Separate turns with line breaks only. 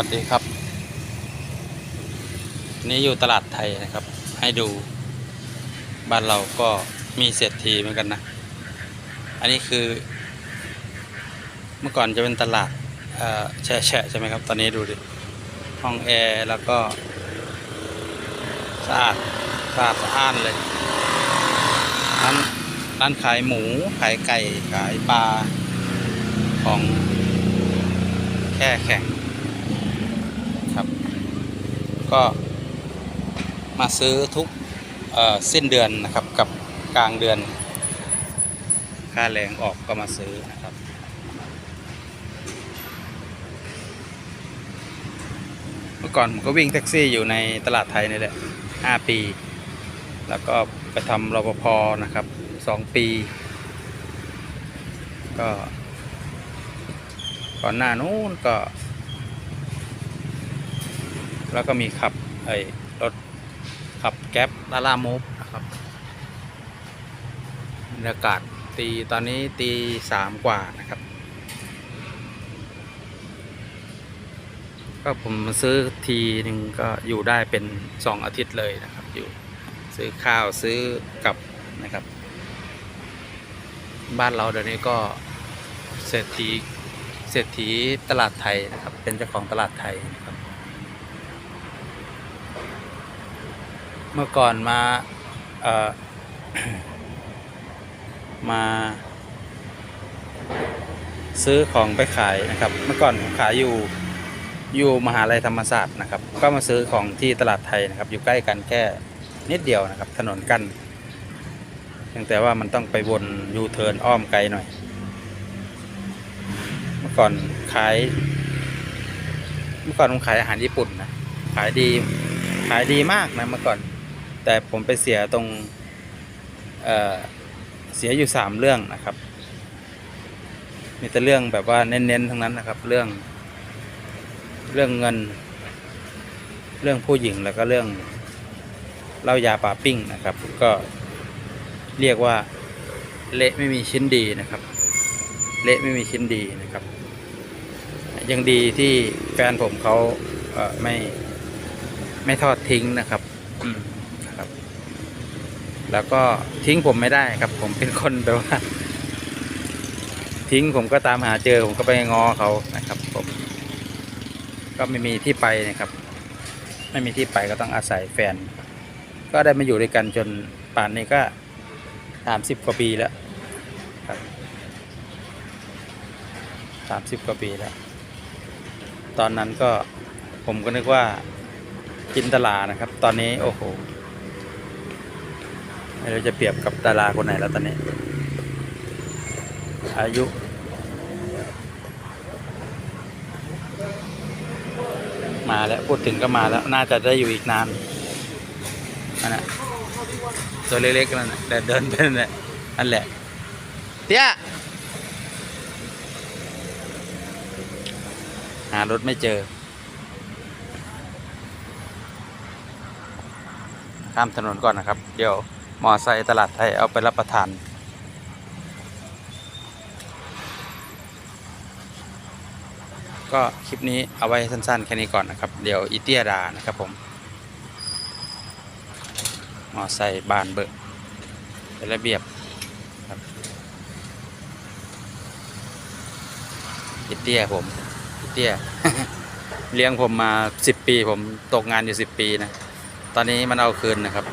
วัสดีครับ นี่อยู่ตลาดไทยนะครับ ให้ดู บ้านเราก็มีเศรษฐีเหมือนกันนะ อันนี้คือ เมื่อก่อนจะเป็นตลาดแช่แฉะใช่ไหมครับ ตอนนี้ดูดิ ห้องแอร์แล้วก็สะอาดสะอาดสะอ้านเลยร้านร้านขายหมู ขายไก่ ขายปลาของแค่แข่ง ก็มาซื้อทุกสิ้นเดือนนะครับกับกลางเดือน ค่าแรงออกก็มาซื้อนะครับ เมื่อก่อนผมก็วิ่งแท็กซี่อยู่ในตลาดไทยนี่แหละห้าปี แล้วก็ไปทำรปภนะครับสองปี ก็ก่อนหน้านู้นก็ แล้วก็มีขับไอ้รถขับแก๊ปลาล่ามูฟนะครับบรรยากาศตีตอนนี้ตีสามกว่านะครับ ก็ผมซื้อทีหนึ่งก็อยู่ได้เป็นสองอาทิตย์เลยนะครับ อยู่ซื้อข้าวซื้อกับนะครับ บ้านเราเดี๋ยวนี้ก็เศรษฐีเศรษฐีตลาดไทยนะครับ เป็นเจ้าของตลาดไทยนะครับ เมื่อก่อนมาเอ่อมา ซื้อของไปขายนะครับ เมื่อก่อนผมขายอยู่อยู่มหาลัยธรรมศาสตร์นะครับ ก็มาซื้อของที่ตลาดไทยนะครับ อยู่ใกล้กันแค่นิดเดียวนะครับ ถนนกันเพียงแต่ว่ามันต้องไปวนยูเทิร์นอ้อมไกลหน่อย เมื่อก่อนขาย เมื่อก่อนผมขายอาหารญี่ปุ่นนะขายดีขายดีมากนะเมื่อก่อน แต่ผมไปเสียตรงเเสียอยู่สามเรื่องนะครับ มีแต่เรื่องแบบว่าเน้นๆทั้งนั้นนะครับ เรื่อง เรื่องเงิน เรื่องผู้หญิงแล้วก็เรื่องเหล้ายาป่าปิ้งนะครับ ก็เรียกว่าเละไม่มีชิ้นดีนะครับ เละไม่มีชิ้นดีนะครับ ยังดีที่แฟนผมเขาเไม่ไม่ทอดทิ้งนะครับ แล้วก็ทิ้งผมไม่ได้ครับ ผมเป็นคนแบบว่า ทิ้งผมก็ตามหาเจอ ผมก็ไปงอเขานะครับ ผม ก็ไม่มีที่ไปนะครับ ไม่มีที่ไปก็ต้องอาศัยแฟน ก็ได้มาอยู่ด้วยกันจนป่านนี้ก็สามสิบกว่าปีแล้วครับสามสิบกว่าปีแล้ว ตอนนั้นก็ผมก็นึกว่าจินตลานะครับ ตอนนี้โอ้โห ไม่รู้จะเปรียบกับดาราคนไหนแล้วตอนนี้ อายุ มาแล้วพูดถึงก็มาแล้ว น่าจะได้อยู่อีกนานนั่นแหะตัวเล็กๆนั่นแหละแต่เดินไปนั่นแหละนั่นแหละเตี้ยหารถไม่เจอ ข้ามถนนก่อนนะครับ เดี๋ยว มอไซค์ตลาดไทยเอาไปรับประทาน ก็คลิปนี้เอาไว้สั้นๆ แค่นี้ก่อนนะครับ เดี๋ยวอีเตียดานะครับผมมอไซค์บานเบิกเป็นระเบียบครับอีเตียผมอีเตียเลี้ยงผมมาสิบปีผมตกงานอยู่สิบปีนะ ตอนนี้มันเอาคืนนะครับ